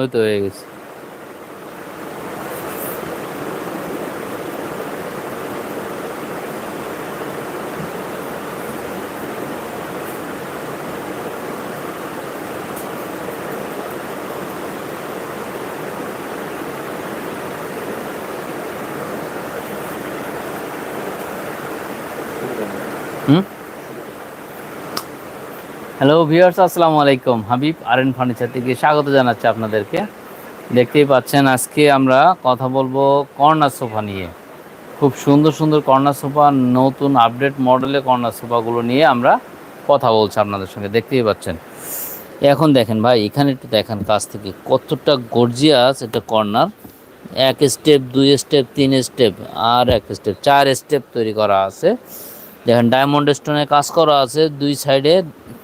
ওই তো হয়ে গেছে হুম হ্যালো ভিউয়ার্স আসসালামু আলাইকুম। হাবিব আরএন ফার্নিচার থেকে স্বাগত জানাচ্ছি আপনাদেরকে। দেখতেই পাচ্ছেন, আজকে আমরা কথা বলব কর্নার সোফা নিয়ে। খুব সুন্দর সুন্দর কর্নার সোফা, নতুন আপডেট মডেলের কর্নার সোফাগুলো নিয়ে আমরা কথা বলছি আপনাদের সঙ্গে। দেখতেই পাচ্ছেন। এখন দেখেন ভাই, এখানে একটু দেখেন কাছ থেকে কতটা গর্জিয়াস এটা কর্নার। এক স্টেপ দুই স্টেপ তিন স্টেপ আর এক স্টেপ চার স্টেপ তৈরি করা আছে। দেখেন ডায়মন্ড স্টোনে কাজ করা আছে, দুই সাইডে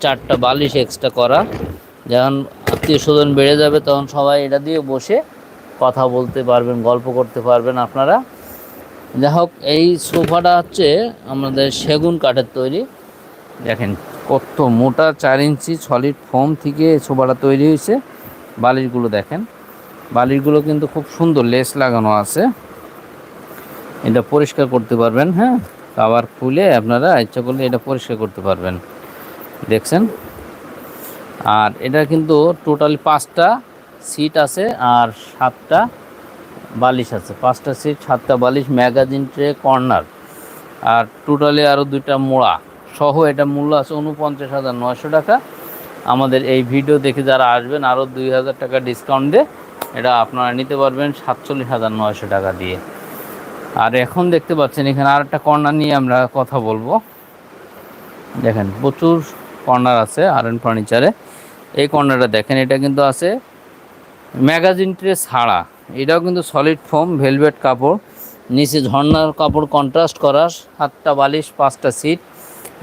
চারটা বালিশ এক্সট্রা করা। যখন আত্মীয় স্বজন বেড়ে যাবে, তখন সবাই এটা দিয়ে বসে কথা বলতে পারবেন, গল্প করতে পারবেন আপনারা। যাই হোক, এই সোফাটা হচ্ছে আমাদের সেগুন কাঠের তৈরি। দেখেন, কত মোটা চার ইঞ্চি সলিড ফোম থেকে এই সোফাটা তৈরি হয়েছে। বালিশগুলো দেখেন, বালিশগুলো কিন্তু খুব সুন্দর লেস লাগানো আছে। এটা পরিষ্কার করতে পারবেন হ্যাঁ? কাবার খুলে আপনারা ইচ্ছা করলে এটা পরিষ্কার করতে পারবেন। দেখছেন? আর এটা কিন্তু টোটালি পাঁচটা সিট আছে আর সাতটা বালিশ আছে। পাঁচটা সিট, সাতটা বালিশ, ম্যাগাজিন ট্রে, কর্নার। আর টোটালি আরও দুইটা মোড়া সহ এটা মূল্য আছে উনপঞ্চাশ হাজার নয়শো টাকা। আমাদের এই ভিডিও দেখে যারা আসবেন আরও দুই হাজার টাকা ডিসকাউন্ট দিয়ে এটা আপনারা নিতে পারবেন সাতচল্লিশ হাজার নয়শো টাকা দিয়ে। আর এখন দেখতে পাচ্ছেন এখানে আর একটা কর্নার নিয়ে আমরা কথা বলব। দেখেন, প্রচুর কর্নার আছে আর এন ফার্নিচারে। এই কর্নারটা দেখেন, এটা কিন্তু আছে ম্যাগাজিন ট্রে ছাড়া। এটাও কিন্তু সলিড ফোম, ভেলভেট কাপড়, নিচে ঝর্নার কাপড় কন্ট্রাস্ট করা, সাতটা বালিশ, পাঁচটা সিট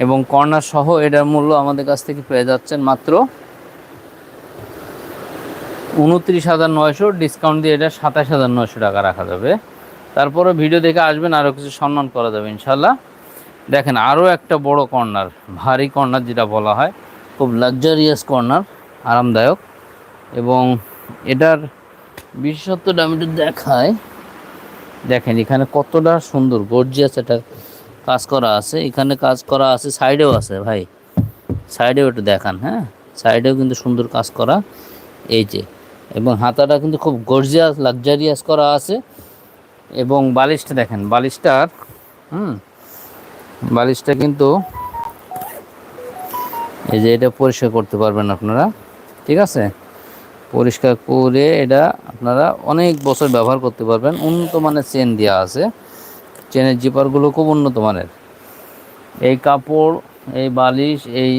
এবং কর্নার সহ এটার মূল্য আমাদের কাছ থেকে পেয়ে যাচ্ছেন মাত্র উনত্রিশ হাজার নয়শো। ডিসকাউন্ট দিয়ে এটা সাতাশ হাজার নয়শো টাকা রাখা যাবে। তারপরে ভিডিও দেখে আসবেন আরও কিছু সম্মান করা যাবে ইনশাল্লাহ দেখেন আরও একটা বড় কর্নার, ভারী কর্নার যেটা বলা হয়, খুব লাক্সারিয়াস কর্নার, আরামদায়ক। এবং এটার বিশেষত্বটা আমি দেখাই, দেখেন এখানে কতটা সুন্দর গর্জিয়াস এটা কাজ করা আছে। এখানে কাজ করা আছে সাইডেও আছে, ভাই। সাইডেও একটু দেখান হ্যাঁ? সাইডেও কিন্তু সুন্দর কাজ করা, এই যে। এবং হাতাটা কিন্তু খুব গর্জিয়াস লাক্সারিয়াস করা আছে। এবং বালিশটা দেখেন, বালিশটার, হুম, বালিশটা কিন্তু এই যে এটা পরিষ্কার করতে পারবেন আপনারা, ঠিক আছে? পরিষ্কার করে এটা আপনারা অনেক বছর ব্যবহার করতে পারবেন, উন্নত মানের চেন দেওয়া আছে। চেনের জিপারগুলো খুব উন্নত মানের। এই কাপড়, এই বালিশ, এই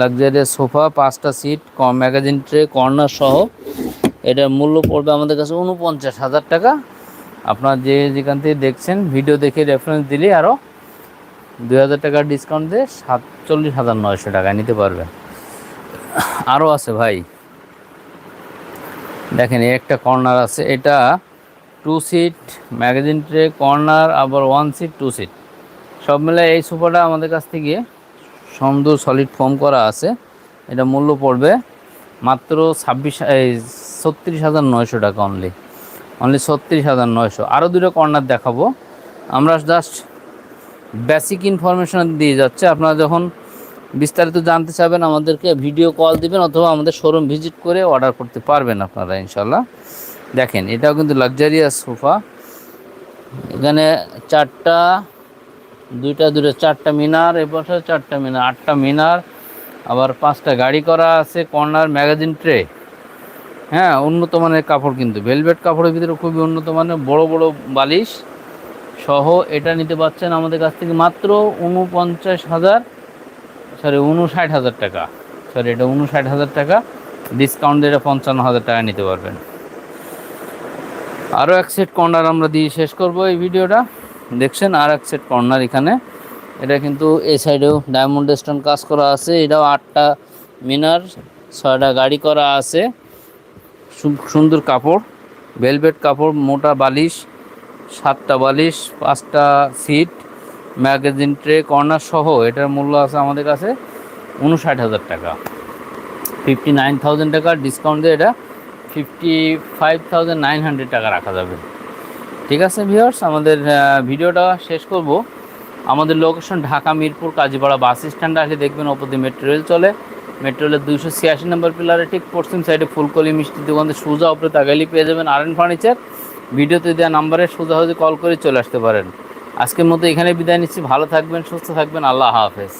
লাক্সারিয়াস সোফা, পাঁচটা সিট ম্যাগাজিন ট্রে, কর্নার সহ, এটার মূল্য পড়বে আমাদের কাছে উনপঞ্চাশ হাজার টাকা। আপনার যে যেখান থেকে দেখছেন ভিডিও দেখে রেফারেন্স দিলে আরও দুই হাজার টাকার ডিসকাউন্ট দিয়ে সাতচল্লিশ হাজার নয়শো টাকায় নিতে পারবেন। আরও আছে ভাই। দেখেন একটা কর্নার আছে। এটা two seat magazine tray corner আবার ওয়ান সিট টু সিট সব মিলে এই সোফাটা আমাদের কাছ থেকে সুন্দর সলিড ফোম করা আছে। এটা মূল্য পড়বে মাত্র ছাব্বিশ, এই ছত্রিশ হাজার নয়শো টাকা অনলি অনলি ছত্রিশ হাজার নয়শো। আরও দুটো কর্নার দেখাবো। আমরা জাস্ট বেসিক ইনফরমেশন দিয়ে যাচ্ছে। আপনারা যখন বিস্তারিত জানতে চাবেন আমাদেরকে ভিডিও কল দিবেন অথবা আমাদের শোরুম ভিজিট করে অর্ডার করতে পারবেন আপনারা ইনশাল্লাহ দেখেন, এটাও কিন্তু লাক্সারিয়াস সোফা। এখানে চারটা, দুইটা দুটো চারটা মিনার, এ পাশে চারটা মিনার, আটটা মিনার, আবার পাঁচটা গাড়ি করা আছে, কর্নার ম্যাগাজিন ট্রে হ্যাঁ উন্নত মানের কাপড় কিন্তু। ভেলভেট কাপড়ের ভিতরে খুবই উন্নত মানের বড় বড় বালিশ সহ এটা নিতে পাচ্ছেন আমাদের কাছ থেকে মাত্র উনপঞ্চাশ হাজার সরি উনষাট হাজার টাকা। সরি এটা উনষাট হাজার টাকা। ডিসকাউন্ট এটা পঞ্চান্ন হাজার টাকা নিতে পারবেন। আরও এক সেট কর্নার আমরা দিয়ে শেষ করব এই ভিডিওটা। দেখছেন আর এক সেট কর্নার এখানে। এটা কিন্তু এ সাইডেও ডায়মন্ড স্টোন কাজ করা আছে। এটাও আটটা মিনার, ছয়টা গাড়ি করা আছে। সুন্দর কাপড় ভেলভেট কাপড়, মোটা বালিশ, সাতটা বালিশ, পাঁচটা সিট ম্যাগাজিন ট্রে কর্নার সহ এটার মূল্য আছে আমাদের কাছে উনষাট হাজার টাকা। ফিফটি নাইন থাউজেন্ড টাকা ডিসকাউন্ট দিয়ে এটা fifty five thousand nine hundred টাকা রাখা যাবে। ঠিক আছে ভিউয়ার্স আমাদের ভিডিওটা শেষ করব। আমাদের লোকেশন ঢাকা মিরপুর কাজীপাড়া বাস স্ট্যান্ডে আসলে দেখবেন দিয়ে মেট্রো রেল চলে। মেট্রো রেলের দুইশো ছিয়াশি নম্বর পিলারে ঠিক পশ্চিম সাইডে ফুলকলি মিষ্টির দোকান সোজা উপরে তাগালি পেয়ে যাবেন আর ফার্নিচার ভিডিওতে দেওয়া নাম্বারে সোজা হয়ে কল করে চলে আসতে পারেন। আজকের মতো এখানে বিদায় নিচ্ছি। ভালো থাকবেন, সুস্থ থাকবেন। আল্লাহ হাফেজ।